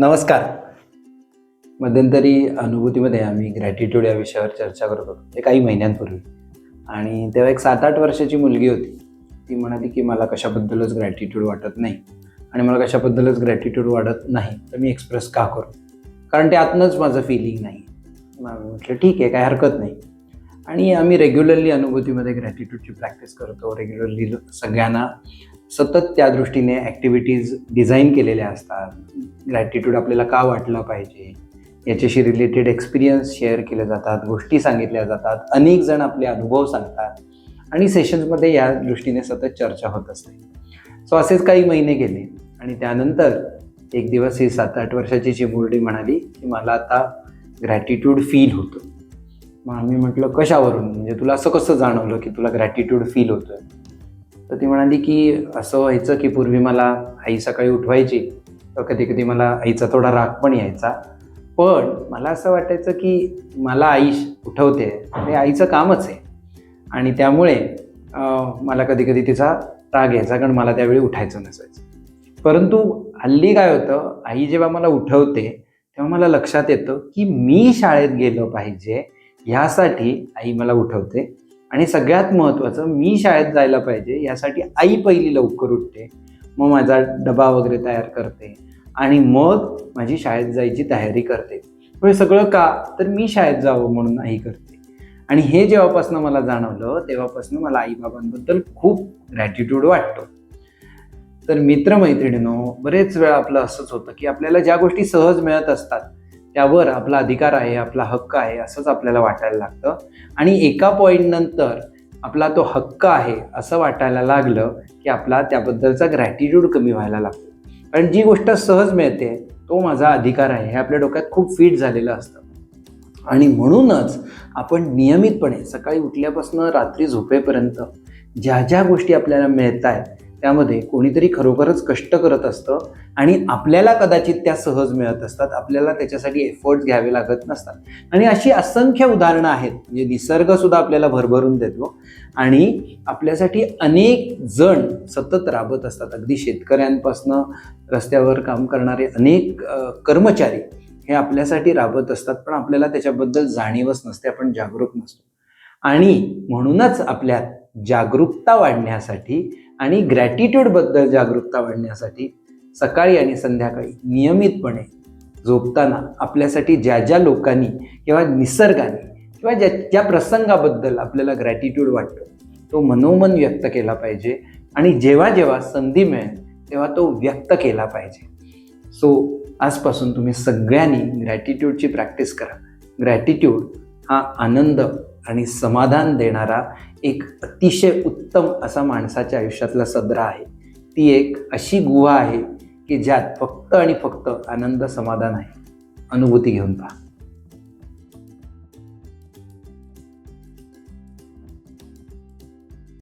नमस्कार. मध्यंतरी अनुभूतीमध्ये आम्ही ग्रॅटिट्यूड या विषयावर चर्चा करत होतो. ते काही महिन्यांपूर्वी. आणि तेव्हा एक सात आठ वर्षाची मुलगी होती. ती म्हणाली की मला कशाबद्दलच ग्रॅटिट्यूड वाटत नाही. आणि मला कशाबद्दलच ग्रॅटिट्यूड वाटत नाही तर मी एक्सप्रेस का करू? कारण ते आतनंच माझं फिलिंग नाही. म्हटलं ठीक आहे काय हरकत नाही. आणि आम्ही रेग्युलरली अनुभूतीमध्ये ग्रॅटिट्यूडची प्रॅक्टिस करतो. रेग्युलरली सगळ्यांना सतत त्या दृष्टीने ॲक्टिव्हिटीज डिझाईन केलेल्या असतात. ग्रॅटिट्यूड आपल्याला का वाटलं पाहिजे? याच्याशी रिलेटेड एक्सपिरियन्स शेअर केले जातात गोष्टी सांगितल्या जातात अनेक जण आपले अनुभव सांगतात आणि सेशन्समध्ये या दृष्टीने सतत चर्चा होत असते. सो असेच काही महिने गेले आणि त्यानंतर एक दिवस ही सात आठ वर्षाची चिमुरडी म्हणाली की मला आता ग्रॅटिट्यूड फील होतं. मग आम्ही म्हटलं कशावरून? म्हणजे तुला असं कसं जाणवलं की तुला ग्रॅटिट्यूड फील होतं तर ती म्हणाली की असं व्हायचं की पूर्वी मला आई सकाळी उठवायची तर कधी कधी मला आईचा थोडा राग पण यायचा. पण मला असं वाटायचं की मला आई उठवते आणि आईचं कामच आहे. आणि त्यामुळे मला कधी कधी तिचा राग यायचा कारण मला त्यावेळी उठायचं नसायचं. परंतु हल्ली काय होतं आई जेव्हा मला उठवते तेव्हा मला लक्षात येतं की मी शाळेत गेलो पाहिजे ह्यासाठी आई मला उठवते. आणि सगळ्यात महत्त्वाचं मी शाळेत जायला पाहिजे यासाठी आई पहिली लवकर उठते मग माझा डबा वगैरे तयार करते आणि मग माझी शाळेत जायची तयारी करते. हे सगळं का? तर मी शाळेत जावं म्हणून आई करते. आणि हे जेव्हापासून मला जाणवलं तेव्हापासून मला आईबाबांबद्दल खूप ग्रॅटिट्यूड वाटतो. तर मित्रमैत्रिणीनो बरेच वेळा आपलं असंच होतं की आपल्याला ज्या गोष्टी सहज मिळत असतात त्यावर आपला अधिकार आहे आपला हक्क आहे असंच आपल्याला वाटायला लागतं. आणि एका पॉईंट नंतर आपला तो हक्क आहे असं वाटायला लागलं की आपला त्याबद्दलचा ग्रॅटिट्यूड कमी व्हायला लागतो. कारण जी गोष्ट सहज मिळते तो माझा अधिकार आहे हे आपल्या डोक्यात खूप फिट झालेलं असतं. आणि म्हणूनच आपण नियमितपणे सकाळी उठल्यापासून रात्री झोपेपर्यंत ज्या ज्या गोष्टी आपल्याला मिळत आहेत त्यामध्ये कोणीतरी खरोखरच कष्ट करत असतं आणि आपल्याला कदाचित त्या सहज मिळत असतात आपल्याला त्याच्यासाठी एफर्ट्स घ्यावे लागत नसतात. आणि अशी असंख्य उदाहरणं आहेत म्हणजे निसर्गसुद्धा आपल्याला भरभरून देतो आणि आपल्यासाठी अनेक जण सतत राबत असतात. अगदी शेतकऱ्यांपासनं रस्त्यावर काम करणारे अनेक कर्मचारी हे आपल्यासाठी राबत असतात पण आपल्याला त्याच्याबद्दल जाणीवच नसते आपण जागरूक नसतो. आणि म्हणूनच आपल्यात जागरूकता वाढण्यासाठी आणि ग्रॅटिट्यूडबद्दल जागरूकता वाढण्यासाठी सकाळी आणि संध्याकाळी नियमितपणे झोपताना आपल्यासाठी ज्या ज्या लोकांनी किंवा निसर्गाने किंवा ज्या ज्या प्रसंगाबद्दल आपल्याला ग्रॅटिट्यूड वाटतो तो मनोमन व्यक्त केला पाहिजे आणि जेव्हा जेव्हा संधी मिळेल तेव्हा तो व्यक्त केला पाहिजे. सो आजपासून तुम्ही सगळ्यांनी ग्रॅटिट्यूडची प्रॅक्टिस करा. ग्रॅटिट्यूड हा आनंद आणि समाधान देणारा एक अतिशय उत्तम असा माणसाच्या आयुष्यातला सदरा आहे. ती एक अशी गुहा आहे की ज्यात फक्त आणि फक्त आनंद समाधान आहे. अनुभूती घेऊन पहा.